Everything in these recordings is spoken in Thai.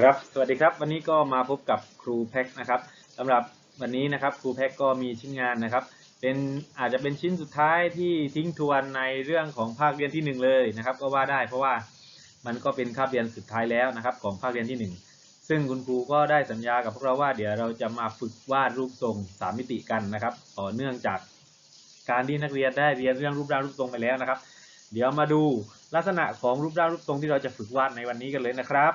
ครับ สวัสดีครับ วันนี้ก็มาพบกับครูแพ็กนะครับสำหรับวันนี้นะครับครูแพ็กก็มีชิ้นงานนะครับ เป็นอาจจะเป็นชิ้นสุดท้ายที่ทิ้งทวนในเรื่องของภาคเรียนที่หนึ่งเลยนะครับ ก็ว่าได้เพราะว่ามันก็เป็นคาบเรียนสุดท้ายแล้วนะครับ ของภาคเรียนที่หนึ่งซึ่งคุณครูก็ได้สัญญากับพวกเราว่าเดี๋ยวเราจะมาฝึกวาดรูปทรงสามมิติกันนะครับ ต่อเนื่องจากการที่นักเรียนได้เรียนเรื่องรูปร่างรูปทรงไปแล้วนะครับ เดี๋ยวมาดูลักษณะของรูปร่างรูปทรงที่เราจะฝึกวาดในวันนี้กันเลยนะครับ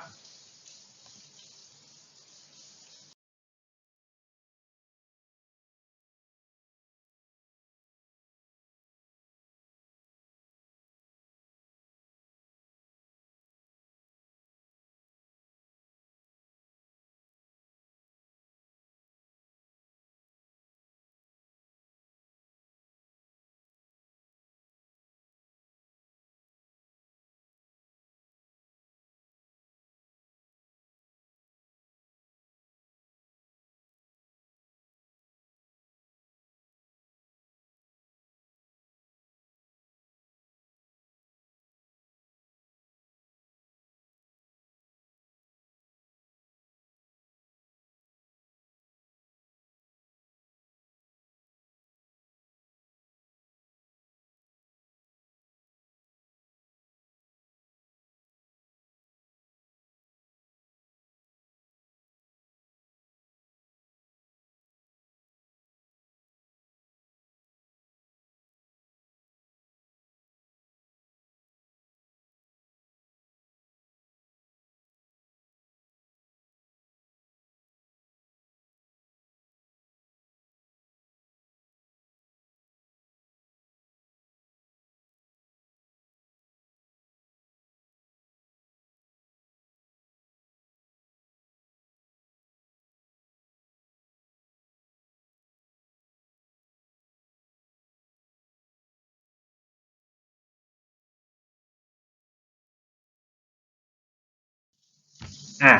อะ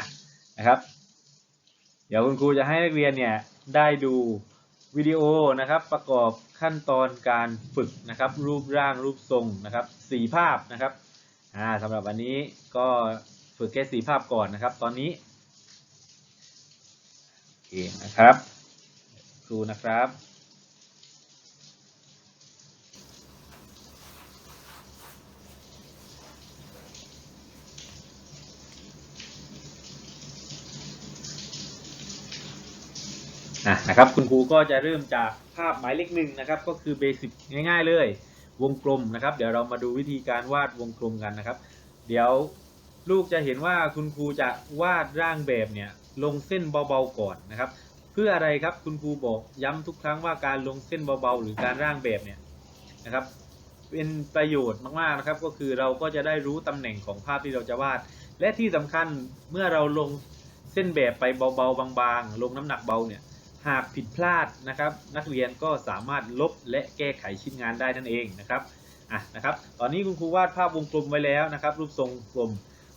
นะครับ เดี๋ยวคุณครูจะให้นักเรียนเนี่ยได้ดูวิดีโอนะครับประกอบขั้นตอนการฝึกนะครับ รูปร่างรูปทรงนะครับสีภาพนะครับอ่าสำหรับวันนี้ก็ฝึกแค่สีภาพก่อนนะครับ ตอนนี้โอเคนะครับครูนะครับ อะนะครับคุณครูก็จะเริ่มจากภาพหมายเลขหนึ่งนะครับก็คือเบสิกง่ายๆเลยวงกลมนะครับ เดี๋ยวเรามาดูวิธีการวาดวงกลมกันนะครับ เดี๋ยวลูกจะเห็นว่าคุณครูจะวาดร่างแบบเนี่ยลงเส้นเบาๆก่อนนะครับ เพื่ออะไรครับคุณครูบอกย้ำทุกครั้งว่าการลงเส้นเบาๆ หรือการร่างแบบเนี่ยนะครับ เป็นประโยชน์มากๆนะครับ ก็คือเราก็จะได้รู้ตำแหน่งของภาพที่เราจะวาด และที่สำคัญเมื่อเราลงเส้นแบบไปเบาๆบางๆ ลงน้ำหนักเบาเนี่ย หากผิดพลาดนะครับนักเรียนก็สามารถลบและแก้ไขชิ้นงานได้นั่นเองนะครับอะนะครับตอนนี้คุณครูวาดภาพวงกลมไว้แล้วนะครับ รูปทรงกลม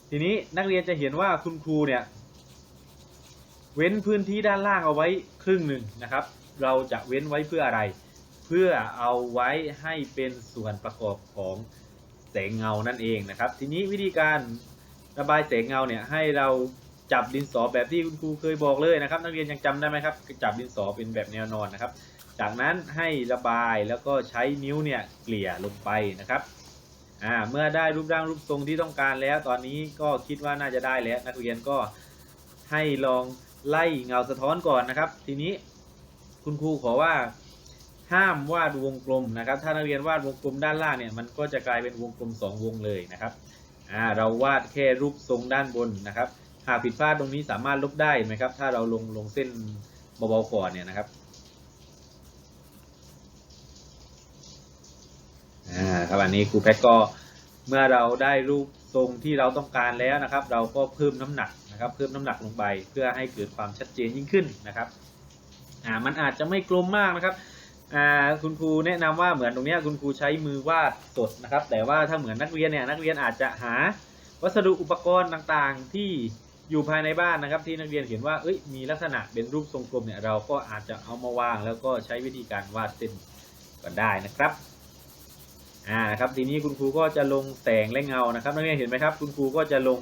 ทีนี้นักเรียนจะเห็นว่าคุณครูเนี่ยเว้นพื้นที่ด้านล่างเอาไว้ครึ่งหนึ่งนะครับ เราจะเว้นไว้เพื่ออะไร เพื่อเอาไว้ให้เป็นส่วนประกอบของแสงเงานั่นเองนะครับ ทีนี้วิธีการระบายแสงเงาเนี่ยให้เรา จับดินสอแบบที่คุณครูเคยบอกเลยนะครับ นักเรียนยังจำได้ไหมครับจับดินสอเป็นแบบแนวนอนนะครับ จากนั้นให้ระบายแล้วก็ใช้นิ้วเนี่ยเกลี่ยลงไปนะครับอ่าเมื่อได้รูปร่างรูปทรงที่ต้องการแล้ว ตอนนี้ก็คิดว่าน่าจะได้แล้ว นักเรียนก็ให้ลองไล่เงาสะท้อนก่อนนะครับ ทีนี้คุณครูขอว่าห้ามวาดวงกลมนะครับ ถ้านักเรียนวาดวงกลมด้านล่างเนี่ยมันก็จะกลายเป็นวงกลมสองวงเลยนะครับอ่าเราวาดแค่รูปทรงด้านบนนะครับ หากผิดพลาดตรงนี้สามารถลบได้ไหมครับ ถ้าเราลงลงเส้นเบาๆก่อนเนี่ยนะครับอ่าครับอันนี้ครูแพ็กก็เมื่อเราได้รูปทรงที่เราต้องการแล้วนะครับ เราก็เพิ่มน้ำหนักนะครับ เพิ่มน้ำหนักลงไปเพื่อให้เกิดความชัดเจนยิ่งขึ้นนะครับอ่ามันอาจจะไม่กลมมากนะครับอ่าคุณครูแนะนำว่าเหมือนตรงนี้คุณครูใช้มือวาดสดนะครับ แต่ว่าถ้าเหมือนนักเรียนเนี่ยนักเรียนอาจจะหาวัสดุอุปกรณ์ต่างๆที่ อยู่ภายในบ้านนะครับ ที่นักเรียนเห็นว่าเอ้ยมีลักษณะเป็นรูปทรงกลมเนี่ยเราก็อาจจะเอามาวาง แล้วก็ใช้วิธีการวาดเส้นก็ได้นะครับอ่าครับทีนี้คุณครูก็จะลงแสงและเงานะครับ นักเรียนเห็นไหมครับ คุณครูก็จะลง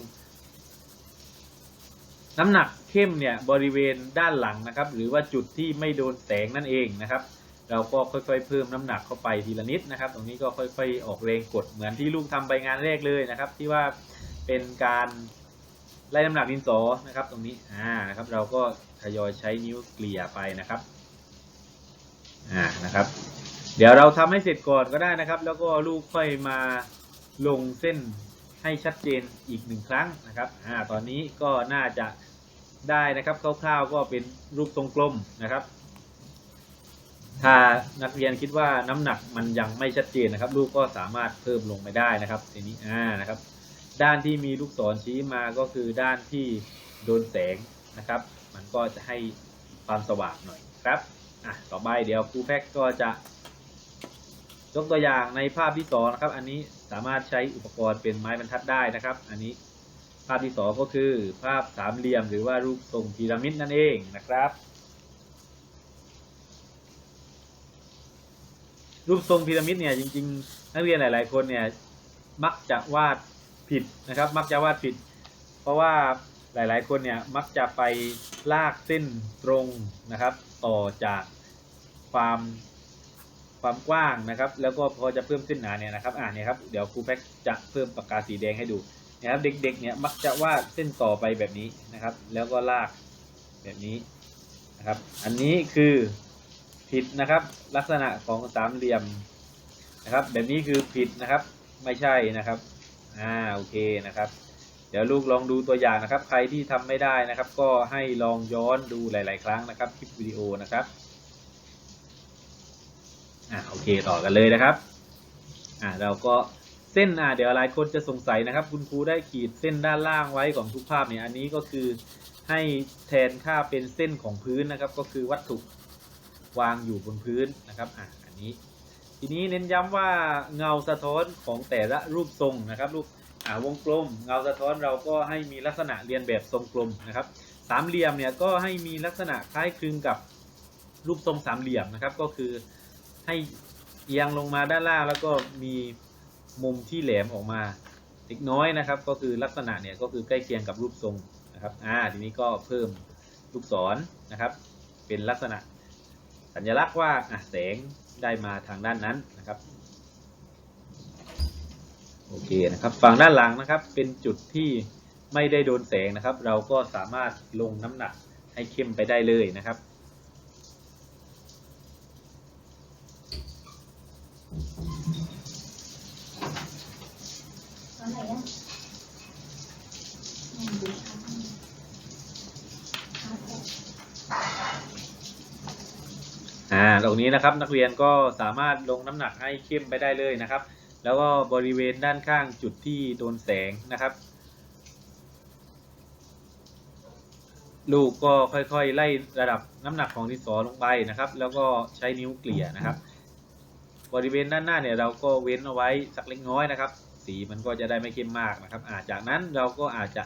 น้ำหนักเข้มเนี่ยบริเวณด้านหลังนะครับ หรือว่าจุดที่ไม่โดนแสงนั่นเองนะครับ เราก็ค่อยๆ เพิ่มน้ำหนักเข้าไปทีละนิดนะครับ ตรงนี้ก็ค่อย ๆ ออกแรงกดเหมือนที่ลูกทำไปงานแรกเลยนะครับ ที่ว่าเป็นการ ไล่น้ำหนักดินสอนะครับ ตรงนี้อ่านะครับ เราก็ทยอยใช้นิ้วเกลี่ยไปนะครับอ่านะครับ เดี๋ยวเราทำให้เสร็จก่อนก็ได้นะครับ แล้วก็ลูกค่อยมาลงเส้นให้ชัดเจนอีกหนึ่งครั้งนะครับอ่าตอนนี้ก็น่าจะได้นะครับคร่าวๆก็เป็นรูปทรงกลมนะครับถ้านักเรียนคิดว่าน้ำหนักมันยังไม่ชัดเจนนะครับ ลูกก็สามารถเพิ่มลงไปได้นะครับทีนี้อ่านะครับ ด้านที่มีลูกศรชี้มาก็คือด้านที่โดนแสงนะครับ มันก็จะให้ความสว่างหน่อยครับอะต่อไปเดี๋ยวครูแพ็กก็จะ ยกตัวอย่างในภาพที่สองนะครับ อันนี้สามารถใช้อุปกรณ์เป็นไม้บรรทัดได้นะครับ อันนี้ภาพที่สองก็คือภาพสามเหลี่ยมหรือว่ารูปทรงพีระมิดนั่นเองนะครับ รูปทรงพีระมิดเนี่ยจริงๆ นักเรียนหลาย ๆ คนเนี่ยมักจะวาด ผิดนะครับ มักจะวาดผิด เพราะว่าหลาย ๆ คนเนี่ยมักจะไปลากเส้นตรงนะครับ ต่อจากความความกว้างนะครับ แล้วก็พอจะเพิ่มเส้นหนาเนี่ยนะครับอ่าเนี่ยครับเดี๋ยวครูแพ็กจะเพิ่มปากกาสีแดงให้ดูนะครับเด็ก ๆ เนี่ยมักจะวาดเส้นต่อไปแบบนี้นะครับ แล้วก็ลากแบบนี้นะครับ อันนี้คือผิดนะครับ ลักษณะของสามเหลี่ยมนะครับ แบบนี้คือผิดนะครับ ไม่ใช่นะครับ อ่าโอเคนะครับ เดี๋ยวลูกลองดูตัวอย่างนะครับ ใครที่ทำไม่ได้นะครับ ก็ให้ลองย้อนดูหลาย ๆ ครั้งนะครับคลิปวิดีโอนะครับอ่าโอเคต่อกันเลยนะครับอ่าเราก็เส้นอ่าเดี๋ยวหลายคนจะสงสัยนะครับ คุณครูได้ขีดเส้นด้านล่างไว้ของทุกภาพเนี่ยอันนี้ก็คือให้แทนค่าเป็นเส้นของพื้นนะครับ ก็คือวัตถุวางอยู่บนพื้นนะครับอ่าอันนี้ ทีนี้เน้นย้ำว่าเงาสะท้อนของแต่ละรูปทรงนะครับรูปอ่าวงกลม เงาสะท้อนเราก็ให้มีลักษณะเรียนแบบทรงกลมนะครับ สามเหลี่ยมเนี่ยก็ให้มีลักษณะคล้ายคลึงกับรูปทรงสามเหลี่ยมนะครับ ก็คือให้เอียงลงมาด้านล่างแล้วก็มีมุมที่แหลมออกมาเล็กน้อยนะครับ ก็คือลักษณะเนี่ยก็คือใกล้เคียงกับรูปทรงนะครับอ่าทีนี้ก็เพิ่มลูกศรนะครับ เป็นลักษณะสัญลักษณ์ว่าแสง ได้มาทางด้านนั้นนะครับโอเคนะครับฝั่งด้านหลังนะครับเป็นจุดที่ไม่ได้โดนแสงนะครับ เราก็สามารถลงน้ำหนักให้เข้มไปได้เลยนะครับ ตอนไหนอะอืมดูค่ะค่ะ อ่าตรงนี้นะครับนักเรียนก็สามารถลงน้ำหนักให้เข้มไปได้เลยนะครับ แล้วก็บริเวณด้านข้างจุดที่โดนแสงนะครับ ลูกก็ค่อยๆ ไล่ระดับน้ำหนักของดินสอลงไปนะครับ แล้วก็ใช้นิ้วเกลี่ยนะครับ บริเวณด้านหน้าเนี่ยเราก็เว้นเอาไว้สักเล็กน้อยนะครับ สีมันก็จะได้ไม่เข้มมากนะครับอาจากนั้นเราก็อาจจะ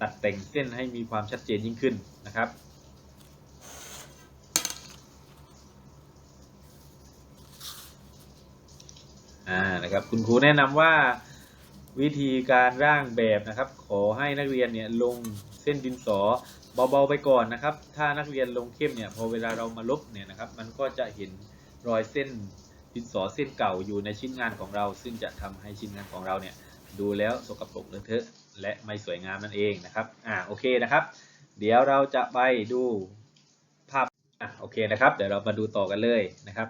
ตัดแต่งเส้นให้มีความชัดเจนยิ่งขึ้นนะครับ อ่านะครับคุณครูแนะนำว่าวิธีการร่างแบบนะครับ ขอให้นักเรียนเนี่ยลงเส้นดินสอเบาๆไปก่อนนะครับ ถ้านักเรียนลงเข้มเนี่ยพอเวลาเรามาลบเนี่ยนะครับ มันก็จะเห็นรอยเส้นดินสอเส้นเก่าอยู่ในชิ้นงานของเรา ซึ่งจะทำให้ชิ้นงานของเราเนี่ยดูแล้วสกปรกเลอะเทอะและไม่สวยงามนั่นเองนะครับอ่าโอเคนะครับ เดี๋ยวเราจะไปดูภาพอะโอเคนะครับ เดี๋ยวเรามาดูต่อกันเลยนะครับ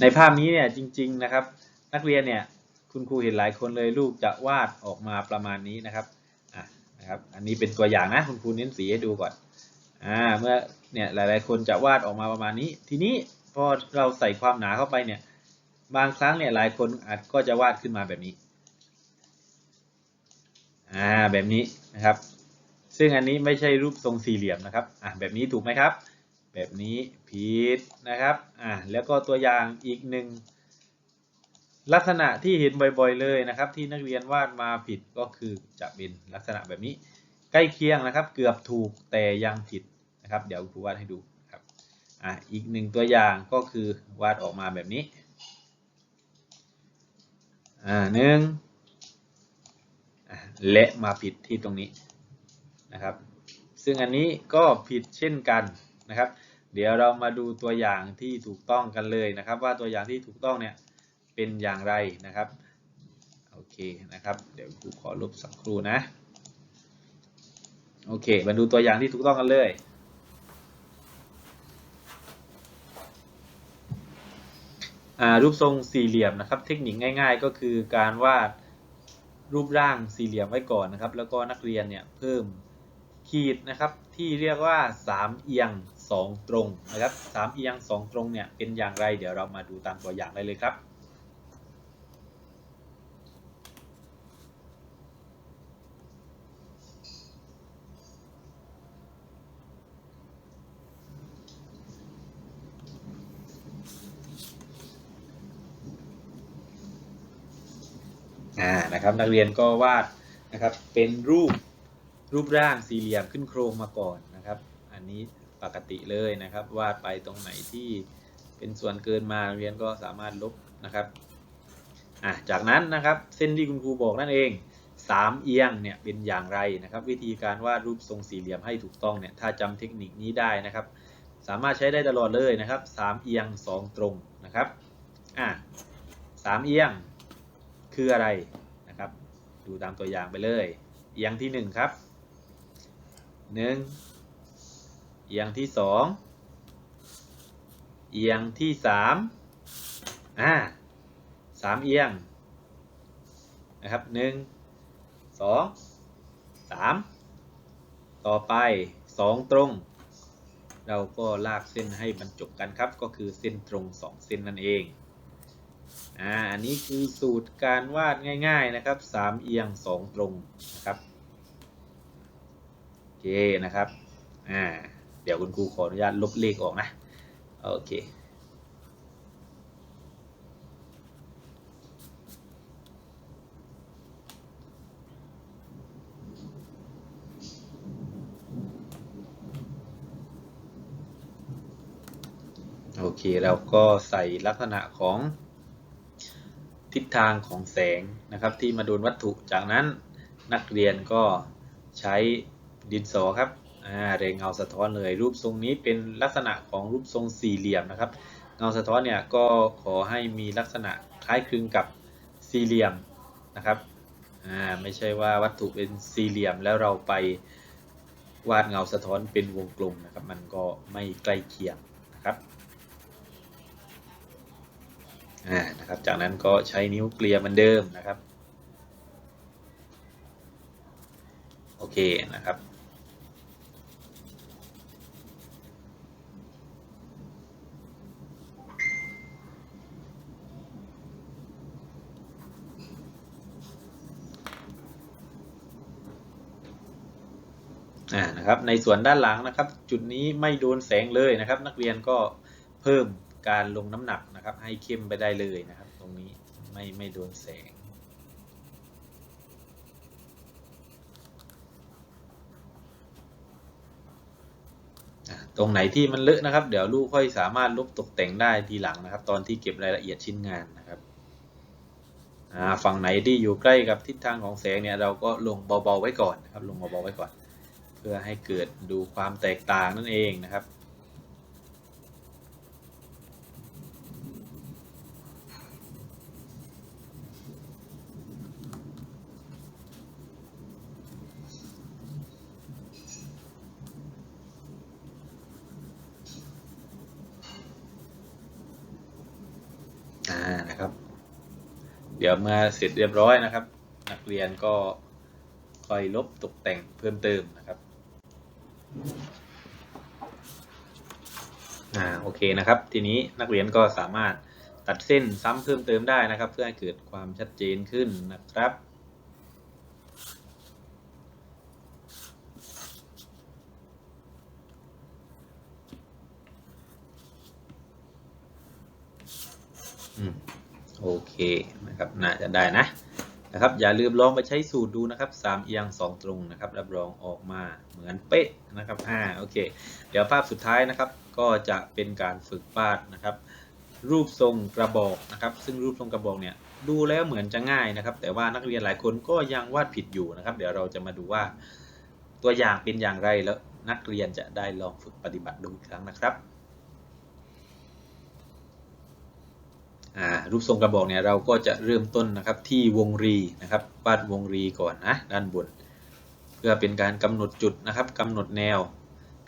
ในภาพนี้เนี่ยจริง ๆนะครับ นักเรียนเนี่ยคุณครูเห็นหลายคนเลยลูกจะวาดออกมาประมาณนี้นะครับอะนะครับ อันนี้เป็นตัวอย่างนะคุณครูเน้นสีให้ดูก่อนอ่าเมื่อเนี่ยหลาย ๆ คนจะวาดออกมาประมาณนี้ ทีนี้พอเราใส่ความหนาเข้าไปเนี่ยบางครั้งเนี่ยหลายคนอาจก็จะวาดขึ้นมาแบบนี้อ่าแบบนี้นะครับ ซึ่งอันนี้ไม่ใช่รูปทรงสี่เหลี่ยมนะครับอะแบบนี้ถูกไหมครับ แบบนี้ผิดนะครับอ่าแล้วก็ตัวอย่างอีกหนึ่งลักษณะที่เห็นบ่อยๆเลยนะครับ ที่นักเรียนวาดมาผิดก็คือจะเป็นลักษณะแบบนี้ ใกล้เคียงนะครับ เกือบถูกแต่ยังผิดนะครับ เดี๋ยวครูวาดให้ดูครับอ่าอีกหนึ่งตัวอย่างก็คือวาดออกมาแบบนี้อ่าหนึ่งและมาผิดที่ตรงนี้นะครับ ซึ่งอันนี้ก็ผิดเช่นกันนะครับ เดี๋ยวเรามาดูตัวอย่างที่ถูกต้องกันเลยนะครับ ว่าตัวอย่างที่ถูกต้องเนี่ยเป็นอย่างไรนะครับโอเคนะครับ เดี๋ยวครูขอลบสักครู่นะโอเค มาดูตัวอย่างที่ถูกต้องกันเลยรูปทรงสี่เหลี่ยมนะครับ เทคนิคง่าย ๆ ก็คือการวาดรูปร่างสี่เหลี่ยมไว้ก่อนนะครับ แล้วก็นักเรียนเนี่ยเพิ่มขีดนะครับที่เรียกว่าสามเอียง สองตรงนะครับสามเอียงสองตรงเนี่ยเป็นอย่างไร เดี๋ยวเรามาดูตามตัวอย่างได้เลยครับอ่านะครับนักเรียนก็วาดนะครับเป็นรูปรูปร่างสี่เหลี่ยมขึ้นโครงมาก่อนนะครับ อันนี้ ปกติเลยนะครับ วาดไปตรงไหนที่เป็นส่วนเกินมาเรียนก็สามารถลบนะครับอ่าจากนั้นนะครับเส้นที่คุณครูบอกนั่นเองสามเอียงเนี่ยเป็นอย่างไรนะครับ วิธีการวาดรูปทรงสี่เหลี่ยมให้ถูกต้องเนี่ยถ้าจำเทคนิคนี้ได้นะครับ สามารถใช้ได้ตลอดเลยนะครับสามเอียงสองตรงนะครับอ่าสามเอียงคืออะไรนะครับ ดูตามตัวอย่างไปเลย เอียงที่หนึ่งครับหนึ่ง เอียงที่สองเอียงที่สามอ่าสามเอียงนะครับหนึ่งสองสามต่อไปสองตรง เราก็ลากเส้นให้บรรจบกันครับก็คือเส้นตรงสองเส้นนั่นเองอ่าอันนี้คือสูตรการวาดง่าย ๆนะครับสามเอียงสองตรงนะครับโอเคนะครับอ่า ดี๋ยวคุณครูขออนุญาตลบเลขออกนะ โอเค โอเคเราก็ใส่ลักษณะของทิศทางของแสงนะครับที่มาโดนวัตถุจากนั้นนักเรียนก็ใช้ดินสอครับ เรงเงาสะท้อนเลย รูปทรงนี้เป็นลักษณะของรูปทรงสี่เหลี่ยมนะครับ เงาสะท้อนเนี่ยก็ขอให้มีลักษณะคล้ายคลึงกับสี่เหลี่ยมนะครับอ่าไม่ใช่ว่าวัตถุเป็นสี่เหลี่ยมแล้วเราไปวาดเงาสะท้อนเป็นวงกลมนะครับ มันก็ไม่ใกล้เคียงนะครับอ่านะครับ จากนั้นก็ใช้นิ้วเกลี่ยเหมือนเดิมนะครับ โอเคนะครับ อ่านะครับในส่วนด้านหลังนะครับ จุดนี้ไม่โดนแสงเลยนะครับ นักเรียนก็เพิ่มการลงน้ำหนักนะครับ ให้เข้มไปได้เลยนะครับ ตรงนี้ไม่ไม่โดนแสงอ่าตรงไหนที่มันเลอะนะครับ เดี๋ยวลูกค่อยสามารถลบตกแต่งได้ทีหลังนะครับ ตอนที่เก็บรายละเอียดชิ้นงานนะครับอ่าฝั่งไหนที่อยู่ใกล้กับทิศทางของแสงเนี่ยเราก็ลงเบาๆไว้ก่อนนะครับ ลงเบาๆไว้ก่อน เพื่อให้เกิดดูความแตกต่างนั่นเองนะครับ อ่า นะครับ เดี๋ยวเมื่อเสร็จเรียบร้อยนะครับ นักเรียนก็ค่อยลบตกแต่งเพิ่มเติมนะครับ อ่าโอเคนะครับ ทีนี้นักเรียนก็สามารถตัดเส้นซ้ำเพิ่มเติมได้นะครับ เพื่อให้เกิดความชัดเจนขึ้นนะครับอืมโอเคนะครับ น่าจะได้นะ นะครับอย่าลืมลองไปใช้สูตรดูนะครับสามเอียงสองตรงนะครับรับรองออกมาเหมือนเป๊ะนะครับอ่าโอเค เดี๋ยวภาพสุดท้ายนะครับก็จะเป็นการฝึกวาดนะครับ รูปทรงกระบอกนะครับ ซึ่งรูปทรงกระบอกเนี่ยดูแล้วเหมือนจะง่ายนะครับ แต่ว่านักเรียนหลายคนก็ยังวาดผิดอยู่นะครับ เดี๋ยวเราจะมาดูว่าตัวอย่างเป็นอย่างไรแล้วนักเรียนจะได้ลองฝึกปฏิบัติดูอีกครั้งนะครับอ่า รูปทรงกระบอกเนี่ยเราก็จะเริ่มต้นนะครับที่วงรีนะครับวาดวงรีก่อนนะด้านบน เพื่อเป็นการกำหนดจุดนะครับกำหนดแนว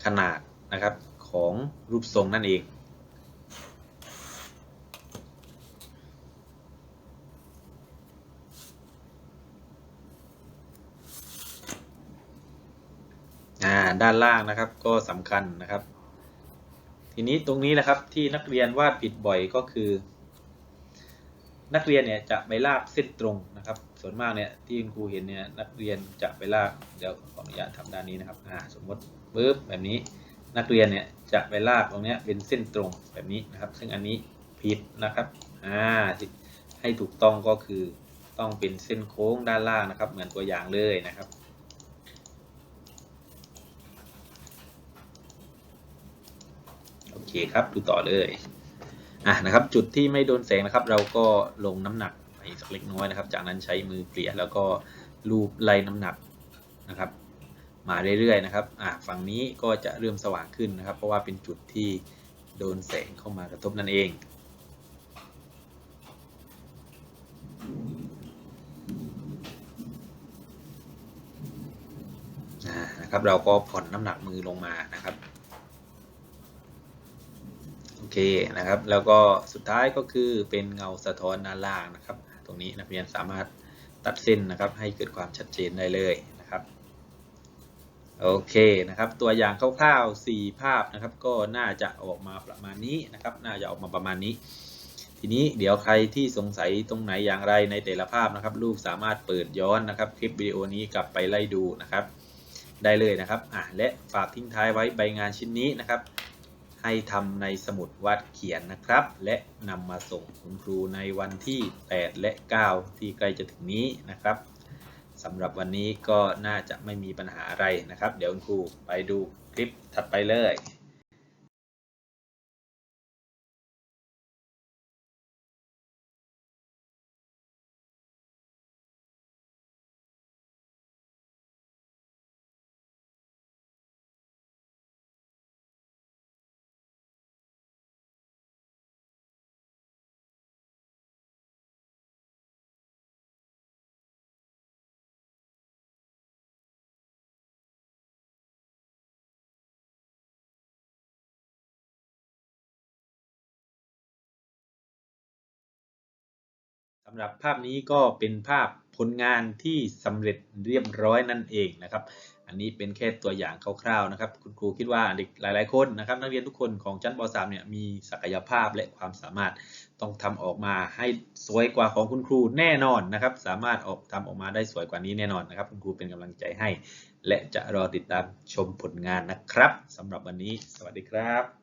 ขนาดนะครับของรูปทรงนั่นเองอ่าด้านล่างนะครับก็สำคัญนะครับ ทีนี้ตรงนี้นะครับที่นักเรียนวาดผิดบ่อยก็คือ นักเรียนเนี่ยจะไปลากเส้นตรงนะครับ ส่วนมากเนี่ยที่คุณครูเห็นเนี่ยนักเรียนจะไปลากเดี๋ยวขออนุญาตทำด้านนี้นะครับอ่าสมมติปึ๊บแบบนี้นักเรียนเนี่ยจะไปลากตรงเนี้ยเป็นเส้นตรงแบบนี้นะครับ ซึ่งอันนี้ผิดนะครับอ่าให้ถูกต้องก็คือต้องเป็นเส้นโค้งด้านล่างนะครับ เหมือนตัวอย่างเลยนะครับโอเคครับดูต่อเลย อะนะครับจุดที่ไม่โดนแสงนะครับ เราก็ลงน้ำหนักไปสักเล็กน้อยนะครับ จากนั้นใช้มือเกลี่ยแล้วก็ลูบไล่น้ำหนักนะครับ มาเรื่อยๆนะครับอะฝั่งนี้ก็จะเริ่มสว่างขึ้นนะครับ เพราะว่าเป็นจุดที่โดนแสงเข้ามากระทบนั่นเองนะครับเราก็ผ่อนน้ำหนักมือลงมานะครับ เคนะครับ แล้วก็สุดท้ายก็คือเป็นเงาสะท้อนด้านล่างนะครับ ตรงนี้นักเรียนสามารถตัดเส้นนะครับ ให้เกิดความชัดเจนได้เลยนะครับโอเคนะครับ ตัวอย่างคร่าวๆ4ภาพนะครับ ก็น่าจะออกมาประมาณนี้นะครับ น่าจะออกมาประมาณนี้ ทีนี้เดี๋ยวใครที่สงสัยตรงไหนอย่างไรในแต่ละภาพนะครับ ลูกสามารถเปิดย้อนนะครับ คลิปวิดีโอนี้กลับไปไล่ดูนะครับ ได้เลยนะครับอะและฝากทิ้งท้ายไว้ใบงานชิ้นนี้นะครับ ให้ทำในสมุดวัดเขียนนะครับ และนำมาส่งคุณครูในวันที่ 8 และ 9 ที่ใกล้จะถึงนี้นะครับสำหรับวันนี้ก็น่าจะไม่มีปัญหาอะไรนะครับ เดี๋ยวคุณครูไปดูคลิปถัดไปเลยำหรับภาพนี้ก็เป็นภาพผลงานที่สำเร็จเรียบร้อยนั่นเองนะครับ อันนี้เป็นแค่ตัวอย่างคร่าวๆนะครับ คุณครูคิดว่าเด็กหลาย ๆ คนนะครับ นักเรียนทุกคนของชั้นป .3 เนี่ยมีศักยภาพและความสามารถต้องทำออกมาให้สวยกว่าของคุณครูแน่นอนนะครับ สามารถออกทำออกมาได้สวยกว่านี้แน่นอนนะครับ คุณครูเป็นกำลังใจให้ และจะรอติดตามชมผลงานนะครับสำหรับวันนี้ สวัสดีครับ